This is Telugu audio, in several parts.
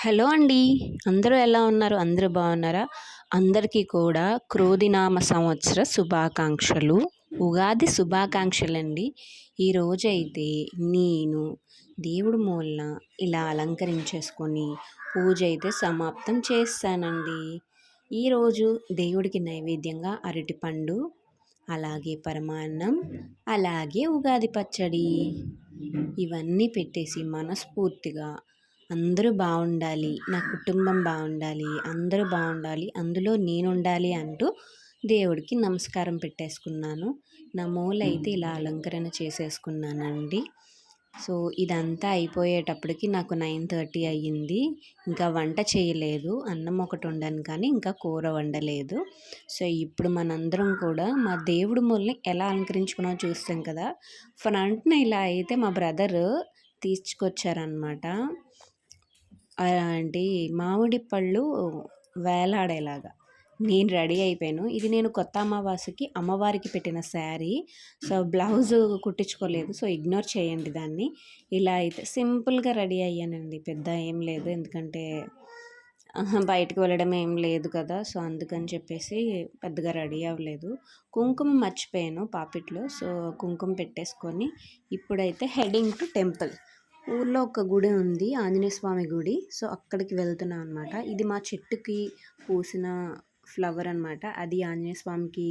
హలో అండి. అందరూ ఎలా ఉన్నారు? అందరూ బాగున్నారా? అందరికీ కూడా క్రోధినామ సంవత్సర శుభాకాంక్షలు. ఉగాది శుభాకాంక్షలు అండి ఈరోజైతే నేను దేవుడు మూలన ఇలా అలంకరించేసుకొని పూజ అయితే సమాప్తం చేస్తానండి. ఈరోజు దేవుడికి నైవేద్యంగా అరటిపండు అలాగే పరమాన్నం అలాగే ఉగాది పచ్చడి. ఇవన్నీ పెట్టేసి మనస్ఫూర్తిగా అందరూ బాగుండాలి నా కుటుంబం బాగుండాలి అందరూ బాగుండాలి అందులో నేను ఉండాలి అంటూ దేవుడికి నమస్కారం పెట్టేసుకున్నాను. నా మూలైతే ఇలా అలంకరణ చేసేసుకున్నానండి. సో ఇదంతా అయిపోయేటప్పటికి నాకు నైన్ థర్టీ అయ్యింది. ఇంకా వంట చేయలేదు అన్నం ఒకటి వండాను కానీ ఇంకా కూర వండలేదు. సో ఇప్పుడు మనందరం కూడా మా దేవుడి మూలని ఎలా అలంకరించుకున్నామో చూస్తాం కదా. ఫ్రంట్న ఇలా అయితే మా బ్రదర్ తీసుకొచ్చారనమాట అలాంటి మామిడి పళ్ళు వేలాడేలాగా. నేను రెడీ అయిపోయాను. ఇది నేను కొత్త అమావాస్యకి అమ్మవారికి పెట్టిన శారీ. సో బ్లౌజ్ కుట్టించుకోలేదు. సో ఇగ్నోర్ చేయండి దాన్ని. ఇలా అయితే సింపుల్గా రెడీ అయ్యానండి. పెద్ద ఏం లేదు. ఎందుకంటే బయటకు వెళ్ళడం ఏం లేదు కదా. సో అందుకని చెప్పేసి పెద్దగా రెడీ అవ్వలేదు. కుంకుమ మర్చిపోయాను పాపిట్లో. సో కుంకుమ పెట్టేసుకొని ఇప్పుడైతే హెడింగ్ టు టెంపుల్. ఊర్లో ఒక గుడి ఉంది ఆంజనేయ స్వామి గుడి. సో అక్కడికి వెళ్తున్నాం అనమాట ఇది మా చెట్టుకి పూసిన ఫ్లవర్ అనమాట అది ఆంజనేయ స్వామికి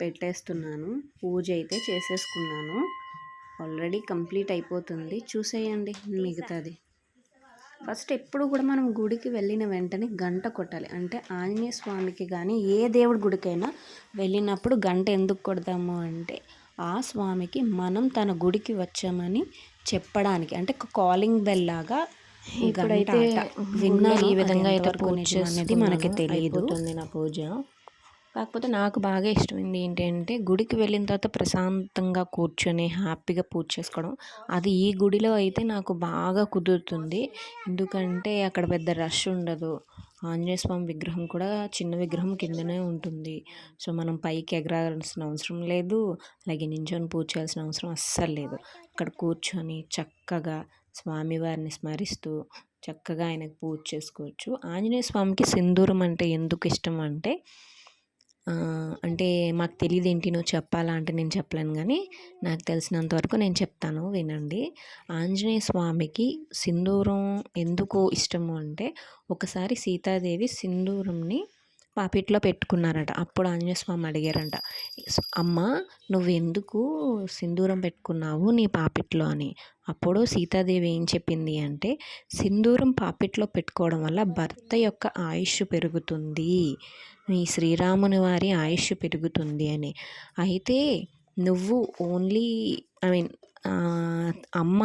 పెట్టేస్తున్నాను. పూజ అయితే చేసేసుకున్నాను. ఆల్రెడీ కంప్లీట్ అయిపోతుంది. చూసేయండి మిగతాది. ఫస్ట్ ఎప్పుడు కూడా మనం గుడికి వెళ్ళిన వెంటనే గంట కొట్టాలి. అంటే ఆంజనేయ స్వామికి కానీ ఏ దేవుడి గుడికైనా వెళ్ళినప్పుడు గంట ఎందుకు కొడతాము అంటే ఆ స్వామికి మనం తన గుడికి వచ్చామని చెప్పడానికి అంటే కాలింగ్ బెల్ లాగా ఇప్పుడైతే విన్నా ఈ విధంగా అయితే పూజ అనేది మనకి తెలియదు నా పూజ. కాకపోతే నాకు బాగా ఇష్టమైంది ఏంటంటే గుడికి వెళ్ళిన తర్వాత ప్రశాంతంగా కూర్చొని హ్యాపీగా పూజ చేసుకోవడం. అది ఈ గుడిలో అయితే నాకు బాగా కుదురుతుంది. ఎందుకంటే అక్కడ పెద్ద రష్ ఉండదు. ఆంజనేయ స్వామి విగ్రహం కూడా చిన్న విగ్రహం కిందనే ఉంటుంది. సో మనం పైకి ఎగరాల్సిన అవసరం లేదు. అలాగే నించొని పూజ చేయాల్సిన అవసరం అస్సలు లేదు. అక్కడ కూర్చొని చక్కగా స్వామివారిని స్మరిస్తూ చక్కగా ఆయనకు పూజ చేసుకోవచ్చు. ఆంజనేయ స్వామికి సింధూరం అంటే ఎందుకు ఇష్టం అంటే అంటే మాకు తెలియదు ఏంటి నువ్వు చెప్పాలా అంటే నేను చెప్పలేను కానీ నాకు తెలిసినంత వరకు నేను చెప్తాను వినండి. ఆంజనేయ స్వామికి సింధూరం ఎందుకు ఇష్టము అంటే ఒకసారి సీతాదేవి సింధూరంని పాపిట్లో పెట్టుకున్నారట. అప్పుడు ఆంజనేయ స్వామి అడిగారంట అమ్మ నువ్వెందుకు సింధూరం పెట్టుకున్నావు నీ పాపిట్లో అని. అప్పుడు సీతాదేవి ఏం చెప్పింది అంటే సింధూరం పాపిట్లో పెట్టుకోవడం వల్ల భర్త యొక్క ఆయుష్ పెరుగుతుంది. మీ శ్రీరాముని వారి ఆయుష్ పెరుగుతుంది అని. అయితే నువ్వు ఓన్లీ ఐ మీన్ అమ్మ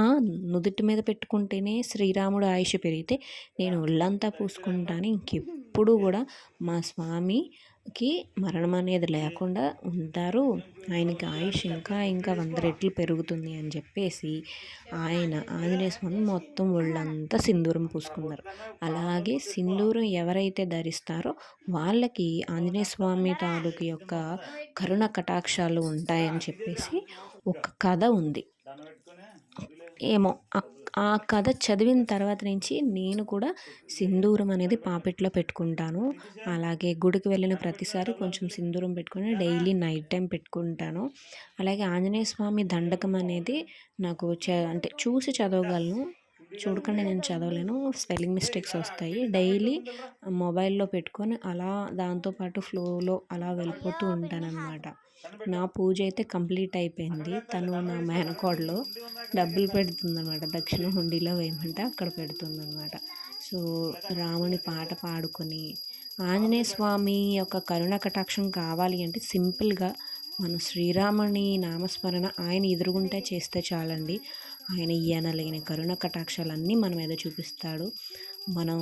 నుదుటి మీద పెట్టుకుంటేనే శ్రీరాముడు ఆయుష్ పెరిగితే నేను ఒళ్ళంతా పూసుకుంటాను. ఇంకెప్పుడు కూడా మా స్వామి కి మరణం అనేది లేకుండా ఉంటారు. ఆయనకి ఆయుష్ ఇంకా ఇంకా వంద రెట్లు పెరుగుతుంది అని చెప్పేసి ఆయన ఆంజనేయ స్వామి మొత్తం ఒళ్ళంతా సింధూరం పూసుకున్నారు. అలాగే సింధూరం ఎవరైతే ధరిస్తారో వాళ్ళకి ఆంజనేయ స్వామి తాలూకు యొక్క కరుణ కటాక్షాలు ఉంటాయని చెప్పేసి ఒక కథ ఉంది. ఏమో ఆ కథ చదివిన తర్వాత నుంచి నేను కూడా సింధూరం అనేది పాపెట్లో పెట్టుకుంటాను. అలాగే గుడికి వెళ్ళిన ప్రతిసారి కొంచెం సింధూరం పెట్టుకొని డైలీ నైట్ టైం పెట్టుకుంటాను. అలాగే ఆంజనేయ స్వామి దండకం అనేది నాకు చ అంటే చూసి చదవగలను. చూడకుండా నేను చదవలేను. స్పెల్లింగ్ మిస్టేక్స్ వస్తాయి. డైలీ మొబైల్లో పెట్టుకొని అలా దాంతోపాటు ఫ్లోలో అలా వెళ్ళిపోతూ ఉంటాను అన్నమాట నా పూజ అయితే కంప్లీట్ అయిపోయింది. తను నా మేనకోడలో. డబ్బులు పెడుతుందనమాట దక్షిణ హుండీలో వేయమంటే అక్కడ పెడుతుందనమాట సో రాముని పాట పాడుకొని ఆంజనేయ స్వామి యొక్క కరుణ కటాక్షం కావాలి అంటే సింపుల్గా మన శ్రీరాముని నామస్మరణ ఆయన ఎదురుగుంటే చేస్తే చాలండి. ఆయన ఈయన లేని కరుణ కటాక్షాలన్నీ మన మీద చూపిస్తాడు. మనం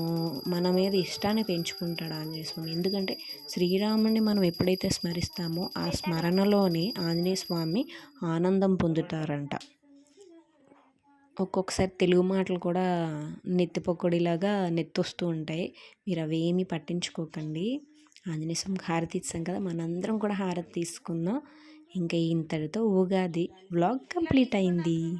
మన మీద ఇష్టాన్ని పెంచుకుంటాడు ఆంజనేయ స్వామి? ఎందుకంటే శ్రీరాముడిని మనం ఎప్పుడైతే స్మరిస్తామో ఆ స్మరణలోనే ఆంజనేయ స్వామి ఆనందం పొందుతారంట. ఒక్కొక్కసారి తెలుగు మాటలు కూడా నెత్తిపొక్కడిలాగా నెత్తొస్తూ ఉంటాయి. మీరు అవేమీ పట్టించుకోకండి. ఆంజనేయ స్వామికి హారతి ఇస్తాం కదా మనందరం కూడా హారతి తీసుకుందాం. ఇంకా ఇంతటితో ఉగాది వ్లాగ్ కంప్లీట్ అయింది.